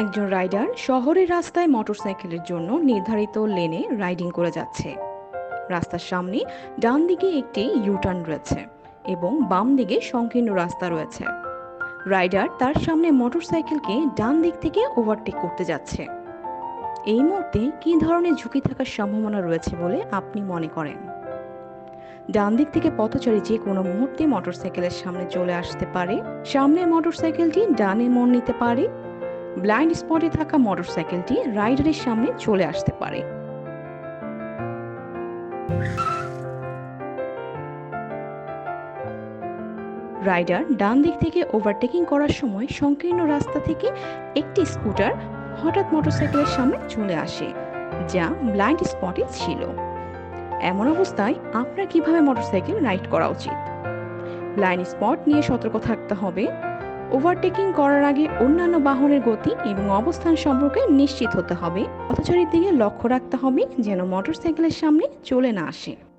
একজন রাইডার শহরের রাস্তায় মোটরসাইকেলের জন্য নির্ধারিত লেনে রাইডিং করে যাচ্ছে। রাস্তার সামনে ডান দিকে একটি ইউটার্ন রয়েছে এবং বাম দিকে সংকীর্ণ রাস্তা রয়েছে। রাইডার তার সামনে মোটরসাইকেলকে ডান দিক থেকে ওভারটেক করতে যাচ্ছে। এই মুহূর্তে কী ধরনের ঝুঁকি থাকার সম্ভাবনা রয়েছে বলে আপনি মনে করেন? ডান দিক থেকে পথচারী যে কোনো মুহূর্তে মোটরসাইকেলের সামনে চলে আসতে পারে। সামনের মোটরসাইকেলটি ডানে মোড় নিতে পারে। ব্লাইন্ড স্পটে থাকা মোটরসাইকেলটি রাইডারের সামনে চলে আসতে পারে। রাইডার ডান দিক থেকে ওভারটেকিং করার সময় সংকীর্ণ রাস্তা থেকে একটি স্কুটার হঠাৎ মোটরসাইকেলের সামনে চলে আসে, যা ব্লাইন্ড স্পটে ছিল। এমন অবস্থায় আপনার কীভাবে মোটরসাইকেল রাইড করা উচিত? ব্লাইন্ড স্পট নিয়ে সতর্ক থাকতে হবে। ওভারটেকিং করার আগে অন্যান্য বাহনের গতি এবং অবস্থান সম্পর্কে নিশ্চিত হতে হবে। পথচারীর দিকে লক্ষ্য রাখতে হবে যেন মোটরসাইকেলের সামনে চলে না আসে।